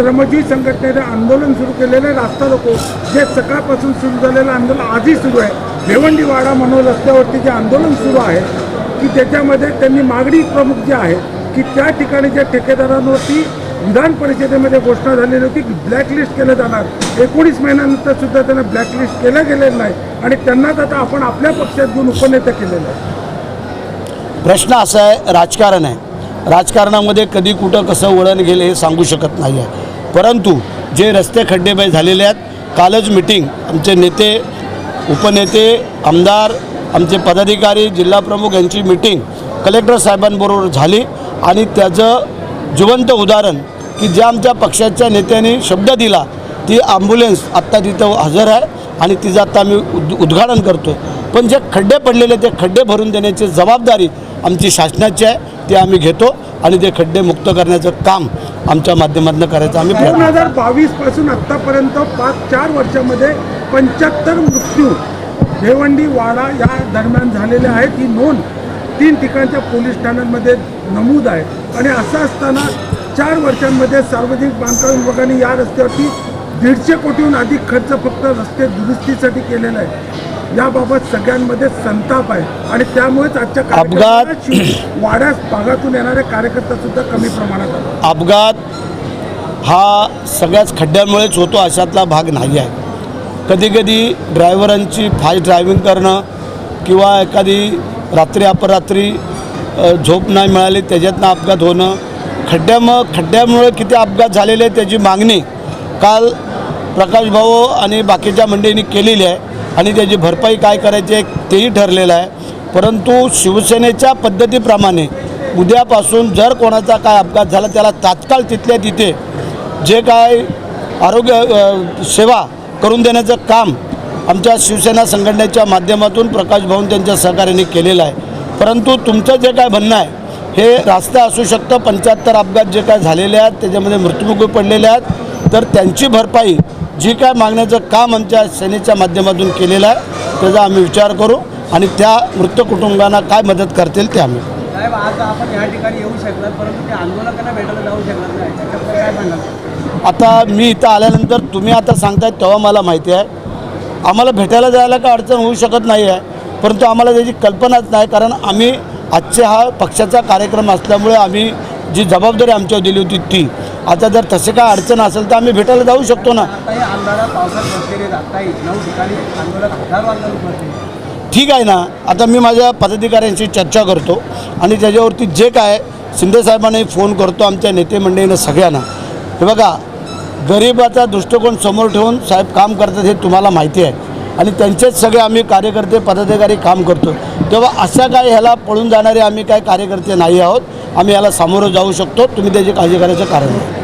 श्रमजीवी संघटनेने आंदोलन सुरू केलेले रास्ता रोको. जे सकाळपासून सुरू झालेलं आंदोलन आजही सुरू आहे. भिवंडीवाडा म्हणून रस्त्यावरती जे आंदोलन सुरू आहे की त्याच्यामध्ये त्यांनी मागणी प्रमुख जी आहे की त्या ठिकाणी ज्या ठेकेदारांवरती विधान परिषदेमध्ये घोषणा झालेली होती की ब्लॅकलिस्ट केलं जाणार. एकोणीस महिन्यानंतर सुद्धा त्यांना ब्लॅकलिस्ट केलं गेलेलं नाही. आणि त्यांनाच आता आपण आपल्या पक्षात घेऊन उपनेता केलेलं आहे प्रश्न असा आहे राजकारण आहे. राजकारणामध्ये कधी कुठं कसं वळण गेलं हे सांगू शकत नाही आहे परंतु जे रस्ते खड्डेबाई झालेले आहेत कालच मिटिंग आमचे नेते उपनेते आमदार आमचे पदाधिकारी जिल्हाप्रमुख यांची मिटिंग कलेक्टर साहेबांबरोबर झाली. आणि त्याचं जिवंत उदाहरण की ज्या आमच्या पक्षाच्या नेत्यांनी शब्द दिला ती ॲम्ब्युलन्स आत्ता तिथं हजर आहे आणि तिचं आत्ता आम्ही उद उद्घाटन करतो पण जे खड्डे पडलेले ते खड्डे भरून देण्याची जबाबदारी आमची शासनाची आहे ते आम्ही घेतो आणि ते खड्डे मुक्त करण्याचं काम आमच्या माध्यमातून करायचं आम्ही दोन हजार बावीसपासून आतापर्यंत पाच चार वर्षामध्ये पंच्याहत्तर मृत्यू भिवंडी वाडा या दरम्यान झालेले आहेत. ही नोंद तीन ठिकाणच्या पोलीस ठाण्यांमध्ये नमूद आहे. आणि असं असताना चार वर्षांमध्ये सार्वजनिक बांधकाम विभागाने या रस्त्यावरती दीडशे कोटीहून अधिक खर्च फक्त रस्ते दुरुस्तीसाठी केलेला आहे. याबाबत सगळ्यांमध्ये संताप आहे. आणि त्यामुळेच आजच्या अपघात- वाड्यास भागातून येणारे कार्यकर्ता सुद्धा कमी प्रमाणात अपघात हा सगळ्याच खड्ड्यांमुळेच होतो अशातला भाग नाही आहे. कधीकधी ड्रायव्हरांची फास्ट ड्रायव्हिंग करणं किंवा एखादी रात्री अपरात्री झोप नाही मिळाली त्याच्यातनं अपघात होणं. खड्ड्यामुळं खड्ड्यामुळे किती अपघात झालेले आहे त्याची मागणी काल प्रकाश भाऊ आणि बाकीच्या मंडळींनी केलेली आहे. आणि त्याची भरपाई काय करायची आहे तेही ठरलेलं आहे. परंतु शिवसेनेच्या पद्धतीप्रमाणे उद्यापासून जर कोणाचा काय अपघात झाला त्याला तात्काळ तिथल्या तिथे जे काय आरोग्य सेवा करून देण्याचं काम आमच्या शिवसेना संघटनेच्या माध्यमातून प्रकाश भाऊन त्यांच्या सहकार्याने केलेलं आहे. परंतु तुमचं जे काय म्हणणं आहे हे रास्ता असू शकतं. पंच्याहत्तर अपघात जे काय झालेले आहेत त्याच्यामध्ये मृत्युमुखी पडलेले आहेत. तर त्यांची भरपाई जी काय मागण्याचं काम आमच्या सेनेच्या माध्यमातून केलेलं आहे त्याचा आम्ही विचार करू आणि त्या मृत कुटुंबांना काय मदत करतील ते आम्ही आता मी इथं आल्यानंतर तुम्ही आता सांगताय तेव्हा मला माहिती आहे. आम्हाला भेटायला जायला काय अडचण होऊ शकत नाही आहे परंतु आम्हाला त्याची कल्पनाच नाही कारण आम्ही आजचे हा पक्षाचा कार्यक्रम असल्यामुळे आम्ही जी जबाबदारी आमच्यावर दिली होती ती. आता जर तसे काय अडचण असेल तर आम्ही भेटायला जाऊ शकतो ना. ठीक आहे ना. आता मी माझ्या पदाधिकाऱ्यांशी चर्चा करतो आणि त्याच्यावरती जे काय शिंदेसाहेबांनाही फोन करतो आमच्या नेते मंडळीनं सगळ्यांना. हे बघा गरिबाचा दृष्टिकोन समोर ठेवून साहेब काम करतात हे तुम्हाला माहिती आहे. आणि त्यांचेच सगळे आम्ही कार्यकर्ते पदाधिकारी काम करतो तेव्हा अशा काय ह्याला पळून जाणारे आम्ही काय कार्यकर्ते नाही आहोत. आम्ही याला सामोरं जाऊ शकतो. तुम्ही त्याची काळजी करायचं कारण नाही.